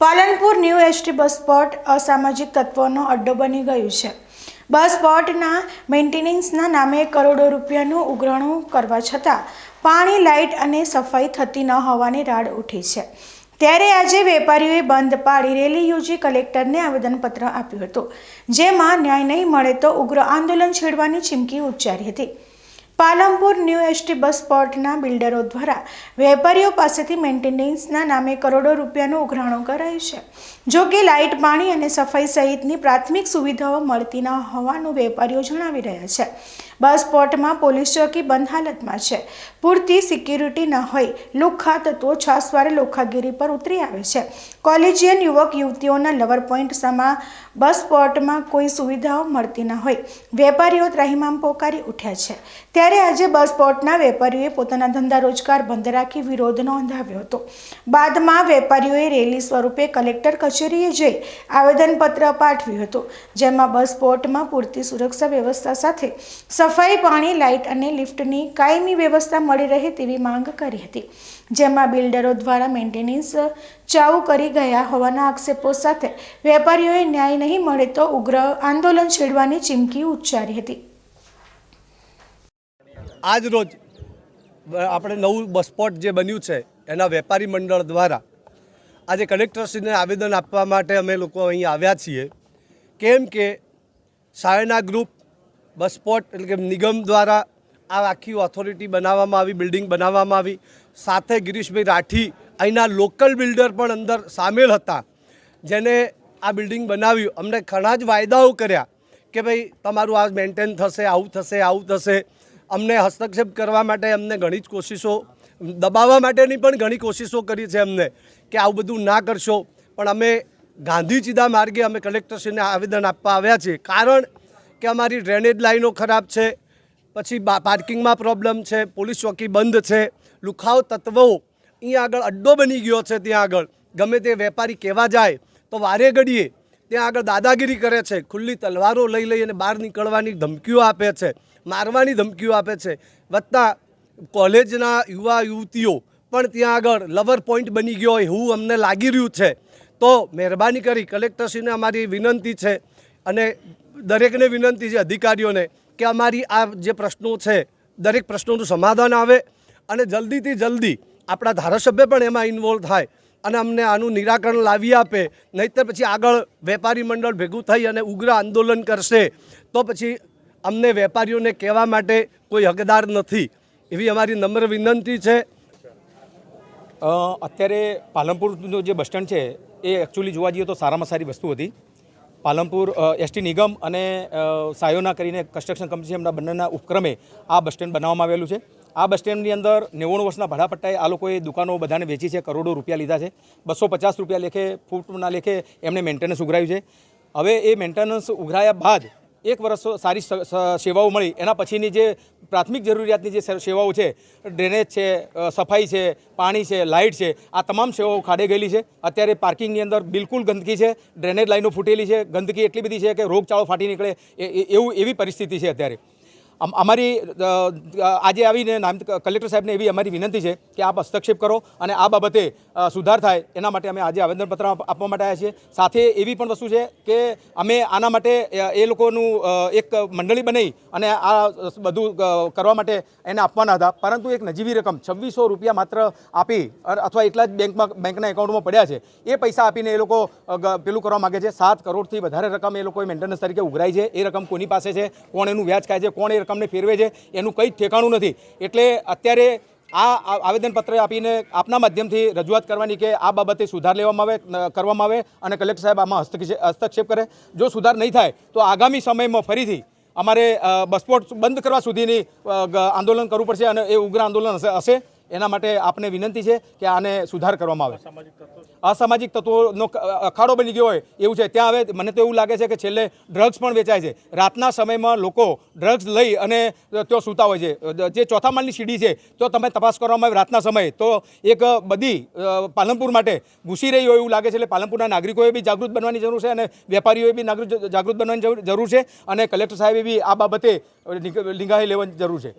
Palanpur new ST bus spot અસામાજિક તત્વોનો અડ્ડો બની ગયું છે. બસ સ્પોટના મેન્ટેનન્સના નામે કરોડો રૂપિયાનું ઉઘરાણું કરવા છતાં પાણી, લાઇટ અને સફાઈ થતી ન હોવાની રાડ ઉઠી છે. ત્યારે આજે વેપારીઓએ બંધ પાડી રેલી યોજી કલેક્ટરને આવેદનપત્ર આપ્યું હતું. જેમાં ન્યાય નહીં મળે તો ઉગ્ર આંદોલન છેડવાની ચીમકી ઉચ્ચારી હતી. પાલનપુર ન્યૂ એસટી બસ સ્પોટના બિલ્ડરો દ્વારા વેપારીઓ પાસેથી મેન્ટેનન્સના નામે કરોડો રૂપિયાનું ઉઘરાણું કરાય છે. જો કે લાઇટ, પાણી અને સફાઈ સહિતની પ્રાથમિક સુવિધાઓ મળતી ન હોવાનું વેપારીઓ જણાવી રહ્યા છે. બસ સ્પોટમાં પોલીસ ચોકી બંધ હાલતમાં છે. પૂરતી સિક્યુરિટી ન હોય લુખ્ખા તત્વો છાસવારે લોખાગીરી પર ઉતરી આવે છે. કોલેજિયન યુવક યુવતીઓના લવર પોઈન્ટ સમા બસ સ્પોટમાં કોઈ સુવિધાઓ મળતી ન હોય. વેપારીઓ ત્રાહિમામ પોકારી ઉઠ્યા છે. ત્યારે આજે બસ સ્પોટના વેપારીઓએ પોતાના ધંધા રોજગાર બંધ રાખી વિરોધ નોંધાવ્યો હતો. બાદમાં વેપારીઓએ રેલી સ્વરૂપે કલેક્ટર કચેરીએ જઈ આવેદનપત્ર પાઠવ્યું હતું. જેમાં બસ સ્પોટમાં પૂરતી સુરક્ષા વ્યવસ્થા સાથે સફાઈ, પાણી, લાઇટ અને લિફ્ટની કાયમી વ્યવસ્થા મળી રહે તેવી માંગ કરી હતી. જેમાં બિલ્ડરો દ્વારા મેન્ટેનન્સ ચાઉ કરી ગયા હોવાના આક્ષેપો સાથે વેપારીઓએ ન્યાય નહીં મળે તો ઉગ્ર આંદોલન છેડવાની ચીમકી ઉચ્ચારી હતી. આજ રોજ આપણે નવું બસપોટ જે બન્યું છે, એના વેપારી મંડળ દ્વારા આજે કલેક્ટરશ્રીને આવેદન આપવા માટે અમે લોકો અહીં આવ્યા છીએ. કેમ કે સાયના ગ્રુપ બસપોટ એટલે કે નિગમ દ્વારા આ આખી ઓથોરિટી બનાવવામાં આવી બિલ્ડિંગ બનાવવામાં આવી. સાથે ગિરીશભાઈ રાઠી અહીંના લોકલ બિલ્ડર પણ અંદર સામેલ હતા. જેને આ બિલ્ડિંગ બનાવ્યું. અમને ઘણા જ વાયદાઓ કર્યા કે ભાઈ, તમારું આ મેન્ટેન થશે, આવું થશે આવું થશે. અમને હસ્તક્ષેપ કરવા માટે અમને ઘણી જ કોશિશો, દબાવવા માટેની પણ ઘણી કોશિશો કરી છે અમને કે આવું બધું ના કરશો. પણ અમે ગાંધી માર્ગે અમે કલેક્ટરશ્રીને આવેદન આપવા આવ્યા છીએ. કારણ કે અમારી ડ્રેનેજ લાઈનો ખરાબ છે. પછી પાર્કિંગમાં પ્રોબ્લેમ છે, પોલીસ ચોકી બંધ છે લુખાવ તત્વો. અહીંયા આગળ અડ્ડો બની ગયો છે ત્યાં આગળ. ગમે તે વેપારી કહેવા જાય, તો વારે ઘડીએ ત્યાં આગળ દાદાગીરી કરે છે, ખુલ્લી તલવારો લઈ લઈ અને બહાર નીકળવાની ધમકીઓ આપે છે, મારવાની ધમકીઓ આપે છે. વત્તા કોલેજના યુવા યુવતીઓ પણ ત્યાં આગળ લવર પોઈન્ટ બની ગયો હોય એવું અમને લાગી રહ્યું છે. તો મહેરબાની કરી, કલેક્ટરશ્રીને અમારી વિનંતી છે અને દરેકને વિનંતી છે, અધિકારીઓને કે અમારી આ જે પ્રશ્નો છે, દરેક પ્રશ્નોનું સમાધાન આવે અને જલ્દીથી જલ્દી આપણા ધારાસભ્ય પણ એમાં ઇન્વોલ્વ થાય અને અમને આનું નિરાકરણ લાવી આપે. નહીંતર પછી આગળ વેપારી મંડળ ભેગું થઈ અને ઉગ્ર આંદોલન કરશે, તો પછી અમને વેપારીઓને કહેવા માટે કોઈ હકદાર નથી. એવી અમારી નમ્ર વિનંતી છે. અત્યારે પાલનપુરનું જે બસ સ્ટેન્ડ છે, એ એકચ્યુઅલી જોવા જઈએ તો સારામાં સારી વસ્તુ હતી. પાલનપુર એસટી નિગમ અને સાયોના કરીને કન્સ્ટ્રક્શન કંપની એમના બંનેના ઉપક્રમે આ બસ સ્ટેન્ડ બનાવવામાં આવેલું છે. આ બસ સ્ટેન્ડની અંદર નેવું વર્ષના ભાડાપટ્ટાએ આ લોકોએ દુકાનો બધાને વેચી છે, કરોડો રૂપિયા લીધા છે. બસો પચાસ રૂપિયા લેખે, ફૂટના લેખે એમને મેન્ટેનન્સ ઉઘરાયું છે. હવે એ મેન્ટેનન્સ ઉઘરાયા બાદ એક વર્ષ સારી સેવાઓ મળી. એના પછીની જે પ્રાથમિક જરૂરિયાતની જે સેવાઓ છે, ડ્રેનેજ છે સફાઈ છે, પાણી છે, લાઇટ છે, આ તમામ સેવાઓ ખાડે ગયેલી છે. અત્યારે પાર્કિંગની અંદર બિલકુલ ગંદકી છે, ડ્રેનેજ લાઈનો ફૂટેલી છે, ગંદકી એટલી બધી છે કે રોગચાળો ફાટી નીકળે એવું એવી પરિસ્થિતિ છે અત્યારે. અમારી આજે આવીને નામ, કલેક્ટર સાહેબને એવી અમારી વિનંતી છે કે આપ હસ્તક્ષેપ કરો અને આ બાબતે સુધાર થાય એના માટે અમે આજે આવેદનપત્ર આપવા માટે આવ્યા છીએ. સાથે એવી પણ વસ્તુ છે કે અમે આના માટે એ લોકોનું એક મંડળી બનાવી અને આ બધું કરવા માટે એને આપવાના હતા. પરંતુ એક નજીવી રકમ, છવ્વીસો રૂપિયા માત્ર આપી અથવા એટલા જ બેંકમાં, બેંકના એકાઉન્ટમાં પડ્યા છે. એ પૈસા આપીને એ લોકો પેલું કરવા માગે છે. સાત કરોડથી વધારે રકમ એ લોકોએ મેન્ટેનન્સ તરીકે ઉઘરાઈ છે. એ રકમ કોની પાસે છે? કોણ એનું વ્યાજ ખાય છે? કોણ એ રકમને ફેરવે છે, એનું કંઈ જ ઠેકાણું નથી. એટલે અત્યારે આ આવેદનપત્ર આપીને આપના માધ્યમથી રજૂઆત કરવાની કે આ બાબતે સુધાર લેવામાં આવે કરવામાં આવે અને કલેક્ટર સાહેબ આમાં હસ્તક્ષેપ હસ્તક્ષેપ કરે. જો સુધાર નહીં થાય, તો આગામી સમયમાં ફરીથી અમારે બસપોટ બંધ કરવા સુધીની આંદોલન કરવું પડશે અને એ ઉગ્ર આંદોલન હશે. એના માટે આપને વિનંતી છે કે આને સુધાર કરવામાં આવે. અસામાજિક તત્વોનો અખાડો બની ગયો હોય, એવું છે. ત્યાં હવે મને તો એવું લાગે છે કે છેલ્લે ડ્રગ્સ પણ વેચાય છે. રાતના સમયમાં લોકો ડ્રગ્સ લઈ અને ત્યાં સૂતા હોય છે. જે ચોથા માળની સીડી છે, તો તમે તપાસ કરવામાં આવે રાતના સમયે. તો એક બધી પાલનપુર માટે ઘૂસી રહી હોય એવું લાગે છે. એટલે પાલનપુરના નાગરિકોએ બી જાગૃત બનવાની જરૂર છે અને વેપારીઓએ બી નાગરિક જાગૃત બનવાની જરૂર- છે અને કલેક્ટર સાહેબે બી આ બાબતે નિગાહી લેવાની જરૂર છે.